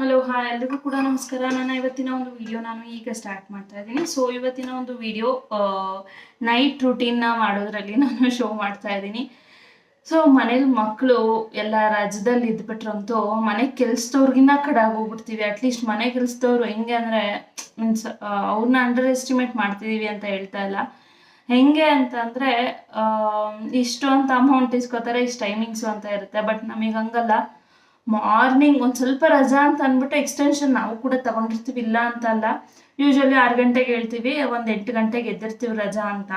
Hello ಹಾ ಎಲ್ರಿಗೂ ಕೂಡ ನಮಸ್ಕಾರ. ನಾನು ಇವತ್ತಿನ ಒಂದು ವಿಡಿಯೋ ನಾನು ಈಗ ಸ್ಟಾರ್ಟ್ ಮಾಡ್ತಾ ಇದ್ದೀನಿ. ಸೊ ಇವತ್ತಿನ ಒಂದು ವಿಡಿಯೋ ನೈಟ್ ರುಟೀನ್ನ ಮಾಡೋದ್ರಲ್ಲಿ ನಾನು ಶೋ ಮಾಡ್ತಾ ಇದ್ದೀನಿ. ಸೊ ಮನೇಲಿ ಮಕ್ಕಳು ಎಲ್ಲ ರಾಜ್ಯದಲ್ಲಿ ಇದ್ಬಿಟ್ರಂತೂ ಮನೆ ಕೆಲ್ಸದವ್ರಿಗಿನ್ನ ಕಡೆ ಹೋಗ್ಬಿಡ್ತೀವಿ ಅಟ್ಲೀಸ್ಟ್ ಮನೆ ಕೆಲ್ಸದವ್ರು ಹೆಂಗೆ ಅಂದರೆ ಮೀನ್ಸ್ ಅವ್ರನ್ನ ಅಂಡರ್ ಎಸ್ಟಿಮೇಟ್ ಮಾಡ್ತಿದ್ದೀವಿ ಅಂತ ಹೇಳ್ತಾ ಇಲ್ಲ. ಹೆಂಗೆ ಅಂತಂದರೆ ಇಷ್ಟು ಅಂತ ಅಮೌಂಟ್ ಇಸ್ಕೋತಾರೆ, ಇಷ್ಟು ಟೈಮಿಂಗ್ಸು ಅಂತ ಇರುತ್ತೆ. ಬಟ್ ನಮಗೆ ಹಂಗಲ್ಲ. ಮಾರ್ನಿಂಗ್ ಒಂದು ಸ್ವಲ್ಪ ರಜಾ ಅಂತ ಅಂದ್ಬಿಟ್ಟು ಎಕ್ಸ್ಟೆನ್ಷನ್ ನಾವು ಕೂಡ ತಗೊಂಡಿರ್ತೀವಿ, ಇಲ್ಲ ಅಂತ ಅಲ್ಲ. ಯೂಶ್ವಲಿ ಆರು ಗಂಟೆಗೆ ಹೇಳ್ತೀವಿ, ಒಂದು ಎಂಟು ಗಂಟೆಗೆ ಎದ್ದಿರ್ತೀವಿ ರಜಾ ಅಂತ.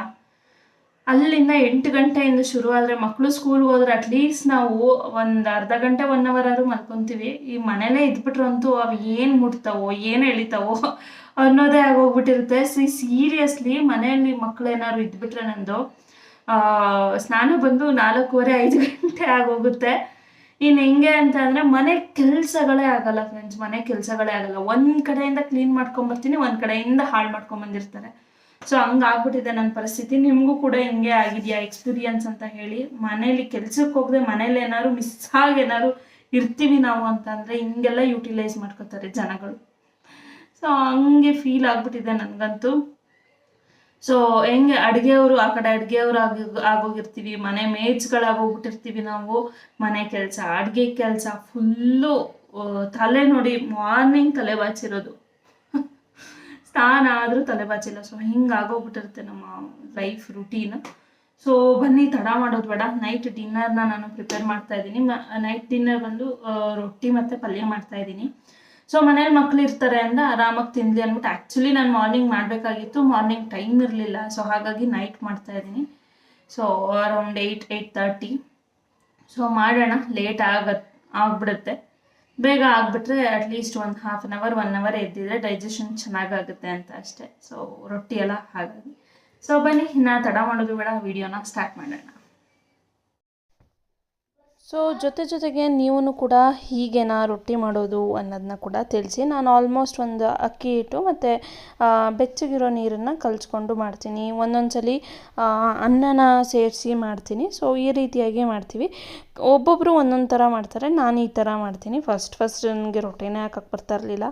ಅಲ್ಲಿಂದ ಎಂಟು ಗಂಟೆಯಿಂದ ಶುರು ಆದರೆ ಮಕ್ಕಳು ಸ್ಕೂಲ್ಗೆ ಹೋದ್ರೆ ಅಟ್ಲೀಸ್ಟ್ ನಾವು ಒಂದು ಅರ್ಧ ಗಂಟೆ ಒನ್ ಅವರ್ ಆದ್ರೂ ಮಲ್ಕೊತೀವಿ. ಈ ಮನೇಲೇ ಇದ್ಬಿಟ್ರು ಅಂತೂ ಅವು ಏನು ಮುಟ್ತಾವೋ, ಏನು ಎಳಿತಾವೋ ಅನ್ನೋದೇ ಆಗೋಗ್ಬಿಟ್ಟಿರುತ್ತೆ. ಸಿ ಸೀರಿಯಸ್ಲಿ ಮನೆಯಲ್ಲಿ ಮಕ್ಕಳು ಏನಾದ್ರು ಇದ್ಬಿಟ್ರೆ ನಂದು ಸ್ನಾನ ಬಂದು ನಾಲ್ಕೂವರೆ, ಐದು ಗಂಟೆ ಆಗೋಗುತ್ತೆ. ಇನ್ನು ಹೆಂಗೆ ಅಂತ ಅಂದರೆ ಮನೆ ಕೆಲಸಗಳೇ ಆಗಲ್ಲ ಫ್ರೆಂಡ್ಸ್ ಮನೆ ಕೆಲಸಗಳೇ ಆಗಲ್ಲ. ಒಂದು ಕಡೆಯಿಂದ ಕ್ಲೀನ್ ಮಾಡ್ಕೊಂಬರ್ತೀನಿ ಒಂದು ಕಡೆಯಿಂದ ಹಾಳು ಮಾಡ್ಕೊಂಬಂದಿರ್ತಾರೆ ಸೊ ಹಂಗಾಗ್ಬಿಟ್ಟಿದೆ ನನ್ನ ಪರಿಸ್ಥಿತಿ. ನಿಮಗೂ ಕೂಡ ಹಿಂಗೆ ಆಗಿದೆಯಾ ಎಕ್ಸ್ಪೀರಿಯನ್ಸ್ ಅಂತ ಹೇಳಿ. ಮನೇಲಿ ಕೆಲ್ಸಕ್ಕೆ ಹೋಗದೆ ಮನೇಲಿ ಏನಾದ್ರು ಮಿಸ್ ಆಗಿ ಏನಾದ್ರು ಇರ್ತೀವಿ ನಾವು ಅಂತಂದರೆ ಹಿಂಗೆಲ್ಲ ಯುಟಿಲೈಸ್ ಮಾಡ್ಕೋತಾರೆ ಜನಗಳು. ಸೊ ಹಂಗೆ ಫೀಲ್ ಆಗ್ಬಿಟ್ಟಿದೆ ನನಗಂತೂ. ಸೊ ಹೆಂಗೆ ಅಡುಗೆಯವರು, ಆ ಕಡೆ ಅಡುಗೆಯವ್ರು ಆಗಿ, ಆಗೋಗಿರ್ತೀವಿ, ಮನೆ ಮೇಜ್ಗಳಾಗೋಗ್ಬಿಟ್ಟಿರ್ತೀವಿ ನಾವು, ಮನೆ ಕೆಲಸ, ಅಡುಗೆ ಕೆಲಸ ಫುಲ್ಲು ತಲೆ ನೋಡಿ ಮಾರ್ನಿಂಗ್ ತಲೆ ಬಾಚಿರೋದು. ಸ್ನಾನ ಆದರೂ ತಲೆ ಬಾಚಿಲ್ಲ ಸೊ ಹಿಂಗೆ ಆಗೋಗ್ಬಿಟ್ಟಿರುತ್ತೆ ನಮ್ಮ ಲೈಫ್ ರುಟೀನ್ ಸೊ ಬನ್ನಿ, ತಡ ಮಾಡೋದು ಬೇಡ. ನೈಟ್ ಡಿನ್ನರ್ನ ನಾನು ಪ್ರಿಪೇರ್ ಮಾಡ್ತಾ ಇದ್ದೀನಿ. ನೈಟ್ ಡಿನ್ನರ್ ಬಂದು ರೊಟ್ಟಿ ಮತ್ತು ಪಲ್ಯ ಮಾಡ್ತಾ ಇದ್ದೀನಿ. ಸೊ ಮನೇಲಿ ಮಕ್ಳು ಇರ್ತಾರೆ ಅಂದ ಆರಾಮಾಗಿ ತಿನ್ಲಿ ಅಂದ್ಬಿಟ್ಟು ಆ್ಯಕ್ಚುಲಿ ನಾನು ಮಾರ್ನಿಂಗ್ ಮಾಡಬೇಕಾಗಿತ್ತು. ಮಾರ್ನಿಂಗ್ ಟೈಮ್ ಇರಲಿಲ್ಲ. ಸೊ ಹಾಗಾಗಿ ನೈಟ್ ಮಾಡ್ತಾ ಇದ್ದೀನಿ. So around eight eight thirty so ಮಾಡೋಣ. ಲೇಟ್ ಆಗ, ಆಗ್ಬಿಡುತ್ತೆ. ಬೇಗ ಆಗಿಬಿಟ್ರೆ ಅಟ್ಲೀಸ್ಟ್ ಒಂದು half an hour one hour ಎದ್ದಿದ್ರೆ digestion ಚೆನ್ನಾಗಾಗುತ್ತೆ ಅಂತ ಅಷ್ಟೇ. ಸೊ ರೊಟ್ಟಿ ಎಲ್ಲ ಹಾಗಾಗಿ. ಸೊ ಬನ್ನಿ. ನಾ ತಡ ಮಾಡೋದು ಬೇಡ. ವಿಡಿಯೋನ ಸ್ಟಾರ್ಟ್ ಮಾಡೋಣ. ಸೊ ಜೊತೆ ಜೊತೆಗೆ ನೀವು ಕೂಡ ಹೀಗೇನಾ ರೊಟ್ಟಿ ಮಾಡೋದು ಅನ್ನೋದನ್ನ ಕೂಡ ತಿಳಿಸಿ, ನಾನು ಆಲ್ಮೋಸ್ಟ್ ಒಂದು ಅಕ್ಕಿ ಹಿಟ್ಟು ಮತ್ತು ಬೆಚ್ಚಗಿರೋ ನೀರನ್ನು ಕಲಿಸ್ಕೊಂಡು ಮಾಡ್ತೀನಿ. ಒಂದೊಂದು ಸಲ ಅನ್ನನ ಸೇರಿಸಿ ಮಾಡ್ತೀನಿ. ಸೊ ಈ ರೀತಿಯಾಗಿ ಮಾಡ್ತೀವಿ. ಒಬ್ಬೊಬ್ಬರು ಒಂದೊಂದು ಥರ ಮಾಡ್ತಾರೆ, ನಾನು ಈ ಥರ ಮಾಡ್ತೀನಿ. ಫಸ್ಟ್ ಫಸ್ಟ್ ನನಗೆ ರೊಟ್ಟಿನೇ ಹಾಕಕ್ಕೆ ಬರ್ತಾ ಇರಲಿಲ್ಲ.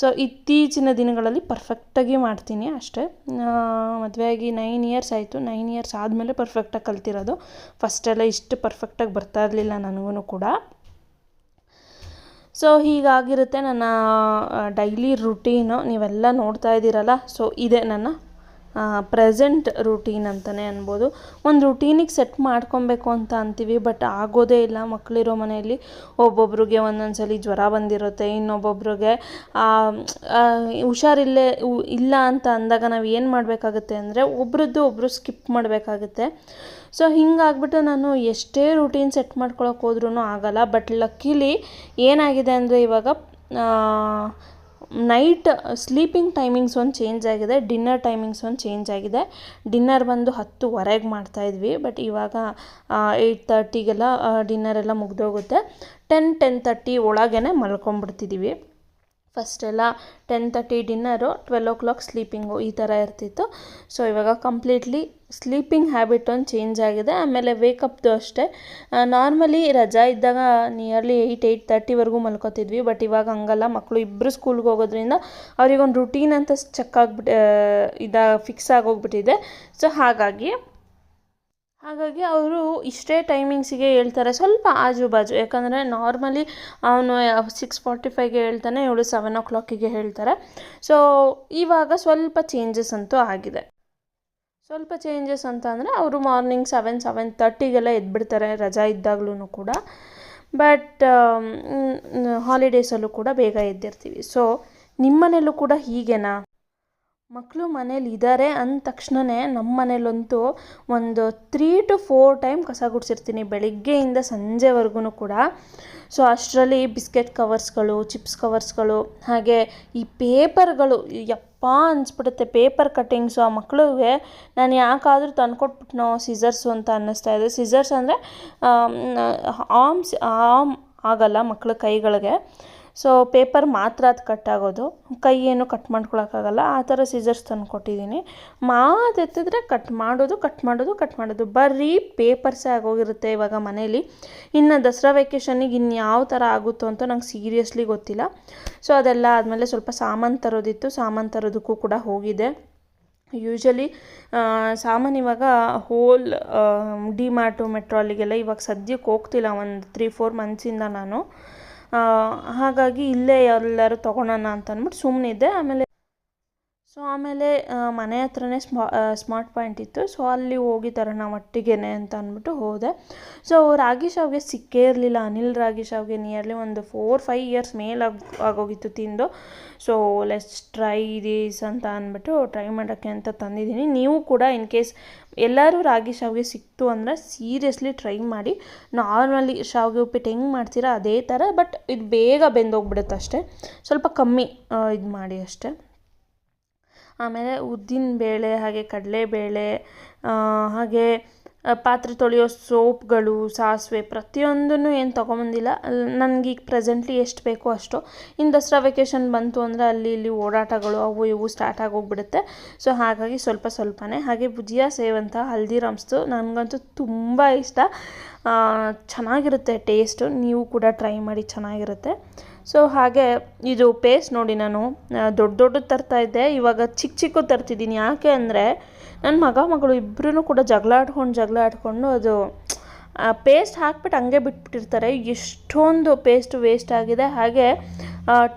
ಸೊ ಇತ್ತೀಚಿನ ದಿನಗಳಲ್ಲಿ ಪರ್ಫೆಕ್ಟಾಗಿ ಮಾಡ್ತೀನಿ ಅಷ್ಟೇ. ಮದುವೆಯಾಗಿ ನೈನ್ ಇಯರ್ಸ್ ಆಯಿತು. ನೈನ್ ಇಯರ್ಸ್ ಆದಮೇಲೆ ಪರ್ಫೆಕ್ಟಾಗಿ ಕಲ್ತಿರೋದು. ಫಸ್ಟೆಲ್ಲ ಇಷ್ಟು ಪರ್ಫೆಕ್ಟಾಗಿ ಬರ್ತಾ ಇರಲಿಲ್ಲ ನನಗೂ ಕೂಡ. ಸೊ ಹೀಗಾಗಿರುತ್ತೆ ನನ್ನ ಡೈಲಿ ರುಟೀನು ನೀವೆಲ್ಲ ನೋಡ್ತಾ ಇದ್ದೀರಲ್ಲ ಸೊ ಇದೆ ನನ್ನ ಪ್ರೆಸೆಂಟ್ ರೂಟೀನ್ ಅಂತಲೇ ಅನ್ಬೋದು. ಒಂದು ರುಟೀನಿಗೆ ಸೆಟ್ ಮಾಡ್ಕೊಬೇಕು ಅಂತ ಅಂತೀವಿ ಬಟ್ ಆಗೋದೇ ಇಲ್ಲ. ಮಕ್ಕಳಿರೋ ಮನೆಯಲ್ಲಿ ಒಬ್ಬೊಬ್ರಿಗೆ ಒಂದೊಂದು ಸಲ ಜ್ವರ ಬಂದಿರುತ್ತೆ, ಇನ್ನೊಬ್ಬೊಬ್ರಿಗೆ ಹುಷಾರಿಲ್ಲೇ ಇಲ್ಲ ಅಂತ ಅಂದಾಗ ನಾವು ಏನು ಮಾಡಬೇಕಾಗುತ್ತೆ ಅಂದರೆ ಒಬ್ರದ್ದು ಒಬ್ಬರು ಸ್ಕಿಪ್ ಮಾಡಬೇಕಾಗುತ್ತೆ. ಸೊ ಹಿಂಗಾಗ್ಬಿಟ್ಟು ನಾನು ಎಷ್ಟೇ ರೂಟೀನ್ ಸೆಟ್ ಮಾಡ್ಕೊಳಕ್ಕೆ ಹೋದ್ರೂ ಆಗಲ್ಲ ಬಟ್ ಲಕ್ಕಿಲಿ ಏನಾಗಿದೆ ಅಂದರೆ ಇವಾಗ ನೈಟ್ ಸ್ಲೀಪಿಂಗ್ ಟೈಮಿಂಗ್ಸ್ ಒಂದು ಚೇಂಜ್ ಆಗಿದೆ, ಡಿನ್ನರ್ ಟೈಮಿಂಗ್ಸ್ ಒಂದು ಚೇಂಜ್ ಆಗಿದೆ. ಡಿನ್ನರ್ ಬಂದು ಹತ್ತುವರೆಗೆ ಮಾಡ್ತಾಯಿದ್ವಿ ಬಟ್ ಇವಾಗ ಏಯ್ಟ್ ತರ್ಟಿಗೆಲ್ಲ ಡಿನ್ನರ್ ಎಲ್ಲ ಮುಗ್ದೋಗುತ್ತೆ. ಟೆನ್ ಟೆನ್ ತರ್ಟಿ ಒಳಗೇ ಮಲ್ಕೊಂಬಿಡ್ತಿದ್ದೀವಿ ಫಸ್ಟೆಲ್ಲ ten thirty dinner twelve o'clock sleeping ಈ ಥರ ಇರ್ತಿತ್ತು. ಸೊ, ಇವಾಗ ಕಂಪ್ಲೀಟ್ಲಿ ಸ್ಲೀಪಿಂಗ್ ಹ್ಯಾಬಿಟ್ ಒಂದು ಚೇಂಜ್ ಆಗಿದೆ. ಆಮೇಲೆ ವೇಕಪ್ದು ಅಷ್ಟೇ. ನಾರ್ಮಲಿ ರಜಾ ಇದ್ದಾಗ ನಿಯರ್ಲಿ ಏಯ್ಟ್ ಏಯ್ಟ್ ತರ್ಟಿವರೆಗೂ ಮಲ್ಕೋತಿದ್ವಿ. ಬಟ್ ಇವಾಗ ಹಂಗಲ್ಲ. ಮಕ್ಕಳು ಇಬ್ಬರು ಸ್ಕೂಲ್ಗೆ ಹೋಗೋದ್ರಿಂದ ಅವ್ರಿಗೊಂದು ರುಟೀನ್ ಅಂತ ಚೆಕ್ ಆಗ್ಬಿಟ್ಟು ಇದ ಫಿಕ್ಸ್ ಆಗೋಗ್ಬಿಟ್ಟಿದೆ. ಸೊ ಹಾಗಾಗಿ ಹಾಗಾಗಿ ಅವರು ಇಷ್ಟೇ ಟೈಮಿಂಗ್ಸಿಗೆ ಹೇಳ್ತಾರೆ ಸ್ವಲ್ಪ ಆಜು ಬಾಜು ಯಾಕಂದರೆ ನಾರ್ಮಲಿ ಅವನು ಸಿಕ್ಸ್ ಫಾರ್ಟಿ ಫೈವ್ಗೆ ಹೇಳ್ತಾನೆ, ಇವಳು ಸೆವೆನ್ ಓ ಕ್ಲಾಕಿಗೆ ಹೇಳ್ತಾರೆ. ಸೊ ಇವಾಗ ಸ್ವಲ್ಪ ಚೇಂಜಸ್ ಅಂತೂ ಆಗಿದೆ. ಸ್ವಲ್ಪ ಚೇಂಜಸ್ ಅಂತ ಅಂದರೆ ಅವರು ಮಾರ್ನಿಂಗ್ ಸೆವೆನ್ ಸೆವೆನ್ ತರ್ಟಿಗೆಲ್ಲ ಎದ್ಬಿಡ್ತಾರೆ, ರಜಾ ಇದ್ದಾಗ್ಲೂ ಕೂಡ. ಬಟ್ ಹಾಲಿಡೇಸಲ್ಲೂ ಕೂಡ ಬೇಗ ಎದ್ದಿರ್ತೀವಿ. ಸೊ ನಿಮ್ಮನೇಲೂ ಕೂಡ ಹೀಗೇನಾ? ಮಕ್ಕಳು ಮನೇಲಿ ಇದ್ದಾರೆ ಅಂದ ತಕ್ಷಣವೇ ನಮ್ಮ ಮನೇಲಂತೂ ಒಂದು ತ್ರೀ ಟು ಫೋರ್ ಟೈಮ್ ಕಸ ಗುಡಿಸಿರ್ತೀನಿ ಬೆಳಿಗ್ಗೆಯಿಂದ ಸಂಜೆವರೆಗೂ ಕೂಡ. ಸೊ ಅಷ್ಟರಲ್ಲಿ ಬಿಸ್ಕೆಟ್ ಕವರ್ಸ್ಗಳು, ಚಿಪ್ಸ್ ಕವರ್ಸ್ಗಳು, ಹಾಗೆ ಈ ಪೇಪರ್ಗಳು ಯಪ್ಪ ಅನಿಸ್ಬಿಡುತ್ತೆ ಪೇಪರ್ ಕಟ್ಟಿಂಗ್ಸು ಆ ಮಕ್ಕಳಿಗೆ ನಾನು ಯಾಕಾದರೂ ತಂದ್ಕೊಟ್ಬಿಟ್ನೋ ಸಿಸರ್ಸು ಅಂತ ಅನ್ನಿಸ್ತಾ ಇದೆ. ಸಿಸರ್ಸ್ ಅಂದರೆ ಆಮ್ಸ್ ಆಮ್ ಆಗಲ್ಲ ಮಕ್ಕಳ ಕೈಗಳಿಗೆ. ಸೊ ಪೇಪರ್ ಮಾತ್ರ ಅದು ಕಟ್ ಆಗೋದು. ಕೈ ಏನು ಕಟ್ ಮಾಡ್ಕೊಳಕ್ಕಾಗಲ್ಲ. ಆ ಥರ ಸೀಸರ್ಸ್ ತಂದು ಕೊಟ್ಟಿದ್ದೀನಿ. ಮಾತು ಎತ್ತಿದ್ರೆ ಕಟ್ ಮಾಡೋದು ಕಟ್ ಮಾಡೋದು ಕಟ್ ಮಾಡೋದು. ಬರೀ ಪೇಪರ್ಸೇ ಆಗೋಗಿರುತ್ತೆ ಇವಾಗ ಮನೇಲಿ. ಇನ್ನು ದಸರಾ ವೆಕೇಷನಿಗೆ ಇನ್ಯಾವ ಯಾವ ಥರ ಆಗುತ್ತೋ ಅಂತ ನಂಗೆ ಸೀರಿಯಸ್ಲಿ ಗೊತ್ತಿಲ್ಲ. ಸೊ ಅದೆಲ್ಲ ಆದಮೇಲೆ ಸ್ವಲ್ಪ ಸಾಮಾನು ತರೋದಿತ್ತು. ಸಾಮಾನು ತರೋದಕ್ಕೂ ಕೂಡ ಹೋಗಿದೆ. ಯೂಶಲಿ ಸಾಮಾನು ಇವಾಗ ಹೋಲ್ ಡಿ ಮಾರ್ಟು ಅಲ್ಲಿಗೆಲ್ಲ ಇವಾಗ ಸದ್ಯಕ್ಕೆ ಹೋಗ್ತಿಲ್ಲ. ಒಂದು ತ್ರೀ ಫೋರ್ ಮಂತ್ಸಿಂದ ನಾನು. ಹಾಗಾಗಿ ಇಲ್ಲೇ ಎಲ್ಲರೂ ತೊಗೊಳೋಣ ಅಂತ ಅಂದ್ಬಿಟ್ಟು ಸುಮ್ಮನಿದ್ದೆ ಆಮೇಲೆ ಸೊ ಆಮೇಲೆ ಮನೆ ಹತ್ರನೇ ಸ್ಮಾ ಸ್ಮಾರ್ಟ್ ಪಾಯಿಂಟ್ ಇತ್ತು. ಸೊ ಅಲ್ಲಿ ಹೋಗಿ ತರೋಣ ಒಟ್ಟಿಗೆನೆ ಅಂತ ಅಂದ್ಬಿಟ್ಟು ಹೋದೆ. ಸೊ ರಾಗಿ ಶಾವ್ಗೆ ಸಿಕ್ಕೇ ಇರಲಿಲ್ಲ. ಅನಿಲ್ ರಾಗಿ ಶಾವ್ಗೆ ನಿಯರ್ಲಿ ಒಂದು ಫೋರ್ ಫೈವ್ ಇಯರ್ಸ್ ಮೇಲೆ ಆಗಿ, ಆಗೋಗಿತ್ತು ತಿಂದು. ಸೊ ಲೆಸ್ ಟ್ರೈ ದಿಸ್ ಅಂತ ಅಂದ್ಬಿಟ್ಟು ಟ್ರೈ ಮಾಡೋಕ್ಕೆ ಅಂತ ತಂದಿದ್ದೀನಿ. ನೀವು ಕೂಡ ಇನ್ ಕೇಸ್ ಎಲ್ಲರೂ ರಾಗಿ ಶಾವಿಗೆ ಸಿಕ್ತು ಅಂದರೆ ಸೀರಿಯಸ್ಲಿ ಟ್ರೈ ಮಾಡಿ. ನಾರ್ಮಲಿ ಶಾವ್ಗೆ ಉಪ್ಪಿಟ್ಟು ಹೆಂಗೆ ಮಾಡ್ತೀರಾ ಅದೇ ಥರ ಬಟ್ ಇದು ಬೇಗ ಬೆಂದೋಗ್ಬಿಡುತ್ತೆ ಅಷ್ಟೇ. ಸ್ವಲ್ಪ ಕಮ್ಮಿ ಇದು ಮಾಡಿ ಅಷ್ಟೇ. ಆಮೇಲೆ ಉದ್ದಿನ ಬೇಳೆ, ಹಾಗೆ ಕಡಲೆಬೇಳೆ ಹಾಗೆ ಪಾತ್ರೆ ತೊಳೆಯೋ ಸೋಪ್ಗಳು, ಸಾಸಿವೆ ಪ್ರತಿಯೊಂದನ್ನು ಏನು ತೊಗೊಂಬಂದಿಲ್ಲ. ನನಗೆ ಈಗ ಪ್ರೆಸೆಂಟ್ಲಿ ಎಷ್ಟು ಬೇಕೋ ಅಷ್ಟು. ಇನ್ನು ದಸರಾ ವೆಕೇಷನ್ ಬಂತು ಅಂದರೆ ಅಲ್ಲಿ ಇಲ್ಲಿ ಓಡಾಟಗಳು ಅವು ಇವು ಸ್ಟಾರ್ಟ್ ಆಗೋಗ್ಬಿಡುತ್ತೆ. ಸೊ ಹಾಗಾಗಿ ಸ್ವಲ್ಪ ಸ್ವಲ್ಪನೇ. ಹಾಗೆ ಭುಜಿಯಾ, ಸೇವಂತ, ಹಲ್ದಿರಾಮ್ಸ್ದು ನನಗಂತೂ ತುಂಬ ಇಷ್ಟ. ಚೆನ್ನಾಗಿರುತ್ತೆ ಟೇಸ್ಟು ನೀವು ಕೂಡ ಟ್ರೈ ಮಾಡಿ ಚೆನ್ನಾಗಿರುತ್ತೆ. ಸೊ ಹಾಗೆ ಇದು ಪೇಸ್ಟ್ ನೋಡಿ ನಾನು ದೊಡ್ಡ ದೊಡ್ಡದು ತರ್ತಾ ಇದ್ದೆ. ಇವಾಗ ಚಿಕ್ಕ ಚಿಕ್ಕ ತರ್ತಿದ್ದೀನಿ. ಯಾಕೆ ಅಂದರೆ ನನ್ನ ಮಗ, ಮಗಳು ಇಬ್ಬರೂ ಕೂಡ ಜಗಳ ಆಡ್ಕೊಂಡು ಜಗಳ ಆಡ್ಕೊಂಡು ಅದು ಪೇಸ್ಟ್ ಹಾಕ್ಬಿಟ್ಟು ಹಂಗೆ ಬಿಟ್ಬಿಟ್ಟಿರ್ತಾರೆ. ಎಷ್ಟೊಂದು ಪೇಸ್ಟ್ ವೇಸ್ಟ್ ಆಗಿದೆ. ಹಾಗೆ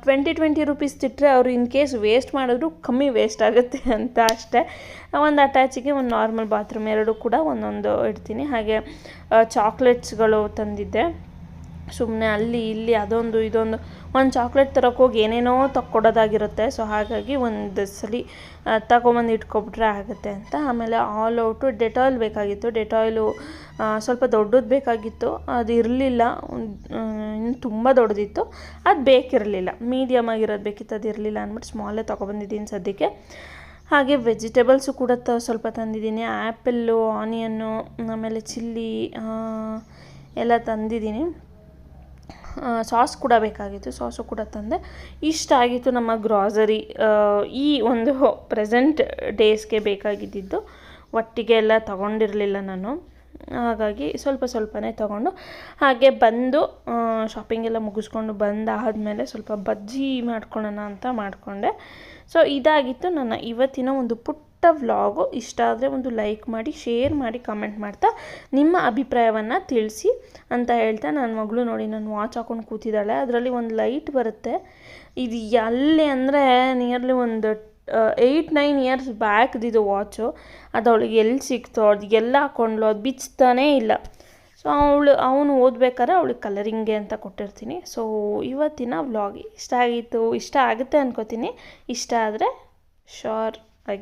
ಟ್ವೆಂಟಿ ಟ್ವೆಂಟಿ ರುಪೀಸ್ ತಿಟ್ಟರೆ ಅವರು ಇನ್ ಕೇಸ್ ವೇಸ್ಟ್ ಮಾಡಿದ್ರು ಕಮ್ಮಿ ವೇಸ್ಟ್ ಆಗುತ್ತೆ ಅಂತ ಅಷ್ಟೇ. ಒಂದು ಅಟ್ಯಾಚಿಗೆ ಒಂದು ನಾರ್ಮಲ್ ಬಾತ್ರೂಮ್ ಎರಡು ಕೂಡ ಒಂದೊಂದು ಇಡ್ತೀನಿ. ಹಾಗೆ ಚಾಕ್ಲೇಟ್ಸ್ಗಳು ತಂದಿದ್ದೆ. ಸುಮ್ಮನೆ ಅಲ್ಲಿ, ಇಲ್ಲಿ ಅದೊಂದು, ಇದೊಂದು. ಒಂದು ಚಾಕ್ಲೇಟ್ ತರೋಕೆ ಹೋಗಿ ಏನೇನೋ ತಕ್ಕೊಡೋದಾಗಿರುತ್ತೆ. ಸೊ ಹಾಗಾಗಿ ಒಂದು ಸಲ ತಗೊಂಬಂದು ಇಟ್ಕೊಬಿಟ್ರೆ ಆಗುತ್ತೆ ಅಂತ. ಆಮೇಲೆ ಆಲ್ ಔಟು ಡೆಟಾಯ್ಲ್ ಬೇಕಾಗಿತ್ತು. ಡೆಟಾಯ್ಲು ಸ್ವಲ್ಪ ದೊಡ್ಡದು ಬೇಕಾಗಿತ್ತು. ಅದು ಇರಲಿಲ್ಲ. ಇನ್ನು ತುಂಬ ದೊಡ್ಡದಿತ್ತು. ಅದು ಬೇಕಿರಲಿಲ್ಲ. ಮೀಡಿಯಮ್ ಆಗಿರೋದು ಬೇಕಿತ್ತು, ಅದು ಇರಲಿಲ್ಲ ಅಂದ್ಬಿಟ್ಟು ಸ್ಮಾಲೇ ತೊಗೊಬಂದಿದ್ದೀನಿ ಸದ್ಯಕ್ಕೆ. ಹಾಗೆ ವೆಜಿಟೇಬಲ್ಸು ಕೂಡ ತ, ಸ್ವಲ್ಪ ತಂದಿದ್ದೀನಿ. ಆ್ಯಪಲ್ಲು ಆನಿಯನ್ನು ಆಮೇಲೆ ಚಿಲ್ಲಿ ಎಲ್ಲ ತಂದಿದ್ದೀನಿ. ಸಾಸ್ ಕೂಡ ಬೇಕಾಗಿತ್ತು, ಸಾಸು ಕೂಡ ತಂದೆ. ಇಷ್ಟ ಆಗಿತ್ತು ನಮ್ಮ ಗ್ರಾಸರಿ ಈ ಒಂದು ಪ್ರೆಸೆಂಟ್ ಡೇಸ್ಗೆ ಬೇಕಾಗಿದ್ದಿದ್ದು. ಒಟ್ಟಿಗೆ ಎಲ್ಲ ತಗೊಂಡಿರಲಿಲ್ಲ ನಾನು. ಹಾಗಾಗಿ ಸ್ವಲ್ಪ ಸ್ವಲ್ಪನೇ ತಗೊಂಡು ಹಾಗೆ ಬಂದು ಶಾಪಿಂಗ್ ಎಲ್ಲ ಮುಗಿಸ್ಕೊಂಡು ಬಂದಾದಮೇಲೆ ಸ್ವಲ್ಪ ಬಜ್ಜಿ ಮಾಡ್ಕೊಳ್ಳೋಣ ಅಂತ ಮಾಡಿಕೊಂಡೆ. ಸೊ ಇದಾಗಿತ್ತು ನನ್ನ ಇವತ್ತಿನ ಒಂದು ಪುಟ್ಟ ವ್ಲಾಗು ಇಷ್ಟ ಆದರೆ ಒಂದು ಲೈಕ್ ಮಾಡಿ, ಶೇರ್ ಮಾಡಿ, ಕಮೆಂಟ್ ಮಾಡ್ತಾ ನಿಮ್ಮ ಅಭಿಪ್ರಾಯವನ್ನು ತಿಳಿಸಿ ಅಂತ ಹೇಳ್ತಾ ನನ್ನ ಮಗಳು ನೋಡಿ ನಾನು ವಾಚ್ ಹಾಕೊಂಡು ಕೂತಿದ್ದಾಳೆ. ಅದರಲ್ಲಿ ಒಂದು ಲೈಟ್ ಬರುತ್ತೆ. ಇದು ಎಲ್ಲಿ ಅಂದರೆ ನಿಯರ್ಲಿ ಒಂದು ಏಯ್ಟ್ ನೈನ್ ಇಯರ್ಸ್ ಬ್ಯಾಕ್ದಿದು ವಾಚು. ಅದು ಅವಳಿಗೆ ಎಲ್ಲಿ ಸಿಕ್ತೋ, ಅದು ಎಲ್ಲ ಹಾಕೊಂಡ್ಲು, ಅದು ಬಿಚ್ತಾನೇ ಇಲ್ಲ. ಸೊ ಅವಳು, ಅವನು ಓದ್ಬೇಕಾದ್ರೆ ಅವಳಿಗೆ ಕಲರಿಂಗ್ಗೆ ಅಂತ ಕೊಟ್ಟಿರ್ತೀನಿ. ಸೊ ಇವತ್ತಿನ ವ್ಲಾಗ್ ಇಷ್ಟ ಆಗಿತ್ತು, ಇಷ್ಟ ಆಗುತ್ತೆ ಅನ್ಕೋತೀನಿ. ಇಷ್ಟ ಆದರೆ ಶೋರ್